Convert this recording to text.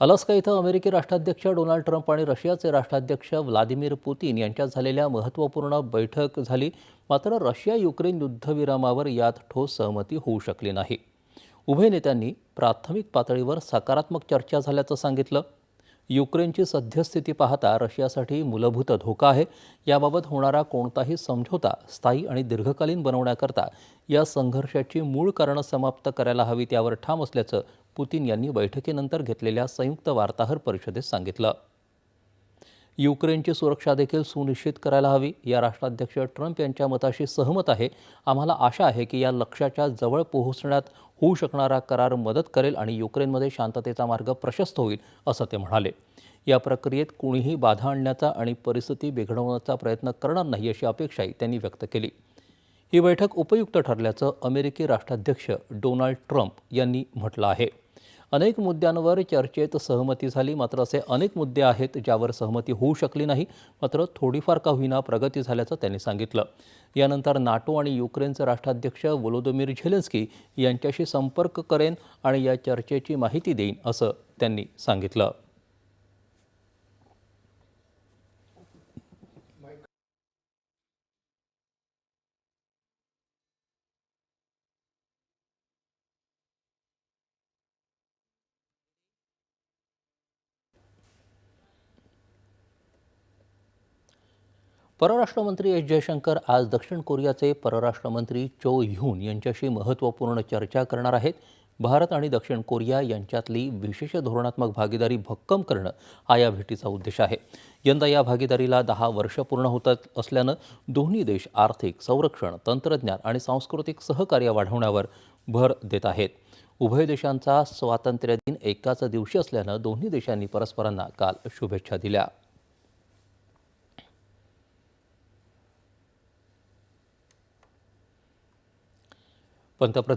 Alaska इथं अमेरिकी राष्ट्राध्यक्ष डोनाल्ड ट्रम्प आणि रशियाचे राष्ट्राध्यक्ष व्लादिमीर पुतीन यांच्यात झालेल्या महत्त्वपूर्ण बैठक झाली. मात्र रशिया युक्रेन युद्धविरामावर यात ठोस सहमती होऊ शकली नाही. उभय नेत्यांनी प्राथमिक पातळीवर सकारात्मक चर्चा झाल्याचं सांगितलं. युक्रेनची सद्यस्थिती पाहता रशियासाठी मूलभूत धोका आहे. याबाबत होणारा कोणताही समझोता स्थायी आणि दीर्घकालीन बनवण्याकरता या संघर्षाची मूळ कारणं समाप्त करायला हवीत यावर ठाम असल्याचं पुतीन यांनी बैठकीनंतर घेतलेल्या संयुक्त वार्ताहर परिषदेत सांगितलं. युक्रेनची सुरक्षा देखील सुनिश्चित करायला हवी. या राष्ट्राध्यक्ष ट्रम्प यांच्या मताशी सहमत आहे. आम्हाला आशा आहे की या लक्ष्याच्या जवळ पोहोचण्यात होऊ शकणारा करार मदत करेल आणि युक्रेनमध्ये शांततेचा मार्ग प्रशस्त होईल असं ते म्हणाले. या प्रक्रियेत कुणीही बाधा आणण्याचा आणि परिस्थिती बिघडवण्याचा प्रयत्न करणार नाही अशी अपेक्षाही त्यांनी व्यक्त केली. ही बैठक उपयुक्त ठरल्याचं अमेरिकी राष्ट्राध्यक्ष डोनाल्ड ट्रम्प यांनी म्हटलं आहे. अनेक मुद्द्यांवर चर्चेत सहमती झाली. मात्र असे अनेक मुद्दे आहेत ज्यावर सहमती होऊ शकली नाही. मात्र थोडीफार का होईना प्रगती झाल्याचं त्यांनी सांगितलं. यानंतर नाटो आणि युक्रेनचे राष्ट्राध्यक्ष वोलोदोमीर झेलेन्स्की यांच्याशी संपर्क करेन आणि या चर्चेची माहिती देईन असं त्यांनी सांगितलं. परराष्ट्रमंत्री एस जयशंकर आज दक्षिण कोरियाचे परराष्ट्रमंत्री चो ह्यून यांच्याशी महत्त्वपूर्ण चर्चा करणार आहेत. भारत आणि दक्षिण कोरिया यांच्यातली विशेष धोरणात्मक भागीदारी भक्कम करणं हा या भेटीचा उद्देश आहे. यंदा या भागीदारीला दहा वर्ष पूर्ण होत असल्यानं दोन्ही देश आर्थिक संरक्षण तंत्रज्ञान आणि सांस्कृतिक सहकार्य वाढवण्यावर भर देत आहेत. उभय देशांचा स्वातंत्र्य दिन एकाच दिवशी असल्यानं दोन्ही देशांनी परस्परांना काल शुभेच्छा दिल्या. पंतप्रधान